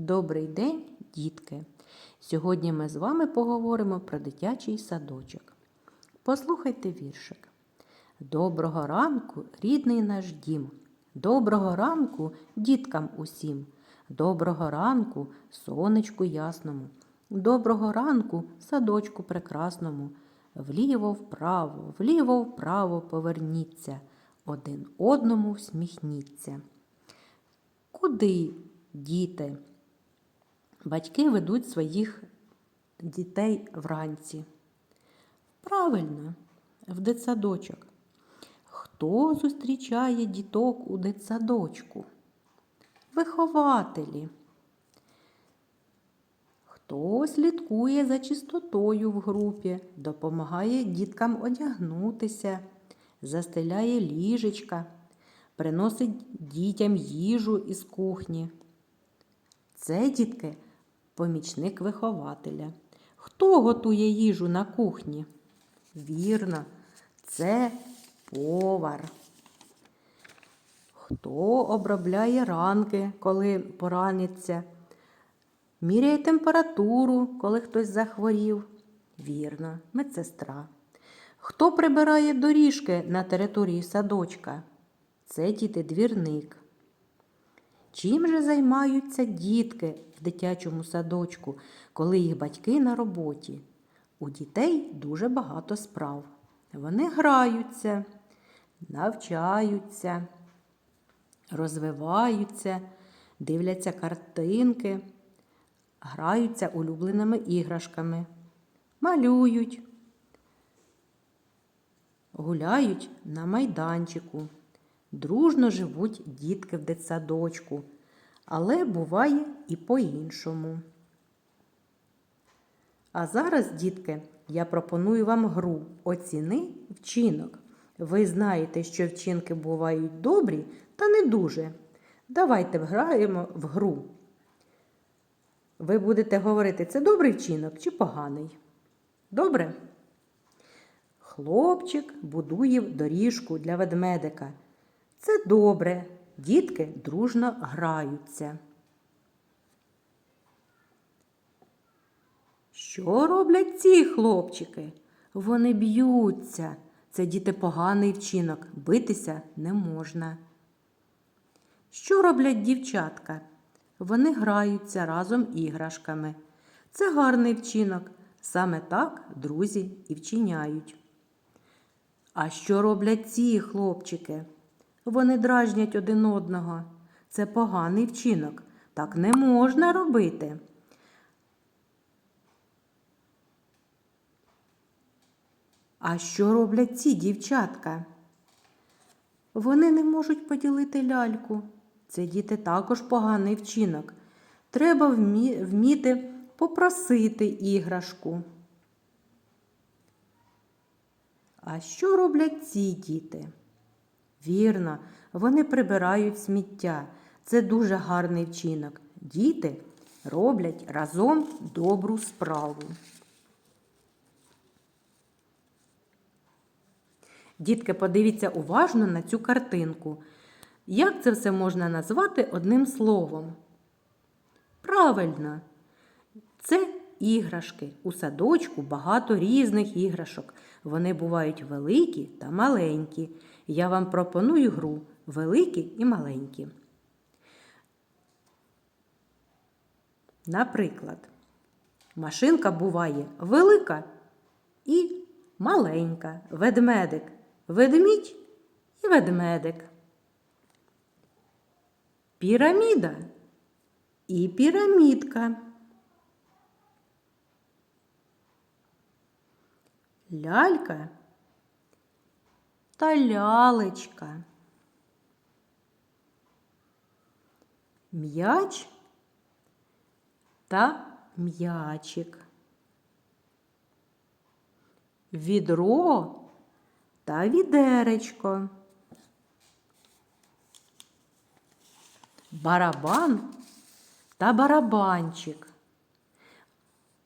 Добрий день, дітки! Сьогодні ми з вами поговоримо про дитячий садочок. Послухайте віршик. Доброго ранку, рідний наш дім. Доброго ранку діткам усім. Доброго ранку, сонечку ясному. Доброго ранку, садочку прекрасному. Вліво вправо, вліво вправо поверніться. Один одному всміхніться. Куди, діти? Батьки ведуть своїх дітей вранці. Правильно, в дитсадочок. Хто зустрічає діток у дитсадочку? Вихователі. Хто слідкує за чистотою в групі, допомагає діткам одягнутися, застеляє ліжечка, приносить дітям їжу із кухні. Це, дітки, помічник вихователя. Хто готує їжу на кухні? Вірно, це повар. Хто обробляє ранки, коли пораниться? Міряє температуру, коли хтось захворів. Вірно, медсестра. Хто прибирає доріжки на території садочка? Це діти двірник. Чим же займаються дітки в дитячому садочку, коли їх батьки на роботі? У дітей дуже багато справ. Вони граються, навчаються, розвиваються, дивляться картинки, граються улюбленими іграшками, малюють, гуляють на майданчику. Дружно живуть дітки в дитсадочку, але буває і по-іншому. А зараз, дітки, я пропоную вам гру Оціни вчинок. Ви знаєте, що вчинки бувають добрі та не дуже. Давайте граємо в гру. Ви будете говорити, це добрий вчинок чи поганий? Добре? Хлопчик будує доріжку для ведмедика. Це добре, дітки дружно граються. Що роблять ці хлопчики? Вони б'ються. Це діти поганий вчинок, битися не можна. Що роблять дівчатка? Вони граються разом іграшками. Це гарний вчинок. Саме так друзі і вчиняють. А що роблять ці хлопчики? Вони дражнять один одного. Це поганий вчинок. Так не можна робити. А що роблять ці дівчатка? Вони не можуть поділити ляльку. Це діти також поганий вчинок. Треба вмі... вміти попросити іграшку. А що роблять ці діти? Вірно, вони прибирають сміття. Це дуже гарний вчинок. Діти роблять разом добру справу. Дітки, подивіться уважно на цю картинку. Як це все можна назвати одним словом? Правильно, це іграшки. У садочку багато різних іграшок. Вони бувають великі та маленькі. Я вам пропоную гру великі і маленькі. Наприклад, машинка буває велика і маленька, ведмедик, ведмідь і ведмедик. Піраміда і пірамідка. Лялька та лялечка. М'яч та м'ячик. Відро та відеречко. Барабан та барабанчик.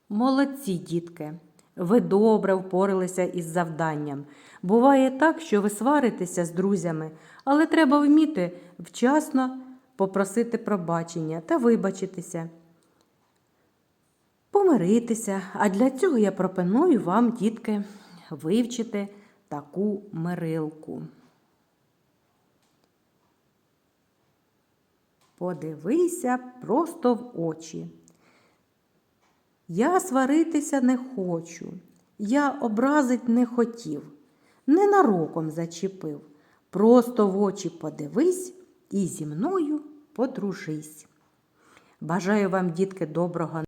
Молодці, дітки! Ви добре впоралися із завданням. Буває так, що ви сваритеся з друзями, але треба вміти вчасно попросити пробачення та вибачитися. помиритися. А для цього я пропоную вам, дітки, вивчити таку мирилку. Подивися просто в очі. Я сваритися не хочу, я образить не хотів, ненароком зачепив. Просто в очі подивись і зі мною подружись. Бажаю вам, дітки, доброго